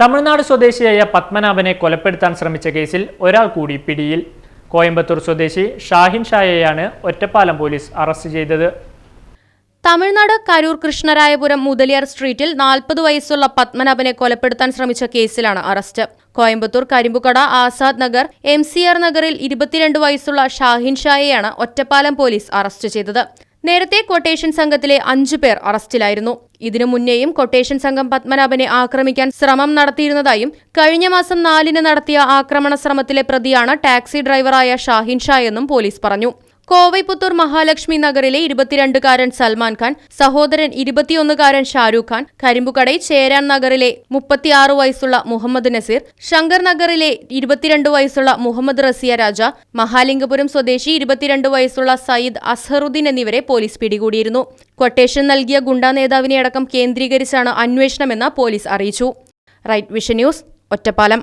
തമിഴ്നാട് സ്വദേശിയായ പത്മനാഭനെ കൊലപ്പെടുത്താൻ ശ്രമിച്ച കേസിൽ ഒരാൾ കൂടി പിടിയിൽ. കോയമ്പത്തൂർ സ്വദേശി ഷാഹിൻ ഷായയാണ് ഒറ്റപ്പാലം പോലീസ് അറസ്റ്റ് ചെയ്തത്. തമിഴ്നാട് കരൂർ കൃഷ്ണരായപുരം മുതലിയാർ സ്ട്രീറ്റിൽ നാൽപ്പത് വയസ്സുള്ള പത്മനാഭനെ കൊലപ്പെടുത്താൻ ശ്രമിച്ച കേസിലാണ് arrest. Coimbatore Karimbukada Azad Nagar M C R നഗറിൽ ഇരുപത്തിരണ്ട് വയസ്സുള്ള ഷാഹിൻ ഷായെയാണ് ഒറ്റപ്പാലം പോലീസ് അറസ്റ്റ് ചെയ്തത്. നേരത്തെ കൊട്ടേഷൻ സംഘത്തിലെ അഞ്ചു പേർ അറസ്റ്റിലായിരുന്നു. ഇതിനു മുന്നേയും കൊട്ടേഷൻ സംഘം പത്മനാഭനെ ആക്രമിക്കാൻ ശ്രമം നടത്തിയിരുന്നതായും കഴിഞ്ഞ മാസം നാലിന് നടത്തിയ ആക്രമണ ശ്രമത്തിലെ പ്രതിയാണ് ടാക്സി ഡ്രൈവറായ ഷാഹിൻ ഷായെന്നും പോലീസ് പറഞ്ഞു. കോവൈപുത്തൂർ മഹാലക്ഷ്മി നഗറിലെ ഇരുപത്തിരണ്ടുകാരൻ സൽമാൻ ഖാൻ സഹോദരൻ ഇരുപത്തിയൊന്നുകാരൻ ഷാരൂഖ് ഖാൻ കരിമ്പുകടൈ ചേരാൻ നഗറിലെ മുപ്പത്തിയാറ് വയസ്സുള്ള മുഹമ്മദ് നസീർ ശങ്കർ നഗറിലെ ഇരുപത്തിരണ്ട് വയസ്സുള്ള മുഹമ്മദ് റസിയ രാജ മഹാലിംഗപുരം സ്വദേശി ഇരുപത്തിരണ്ട് വയസ്സുള്ള സയ്യിദ് അസ്ഹറുദ്ദീൻ എന്നിവരെ പോലീസ് പിടികൂടിയിരുന്നു. ക്വട്ടേഷൻ നൽകിയ ഗുണ്ടാ നേതാവിനെ അടക്കം കേന്ദ്രീകരിച്ചാണ് അന്വേഷണമെന്ന് പോലീസ് അറിയിച്ചു. Right vision news Ottapalam.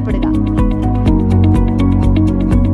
de.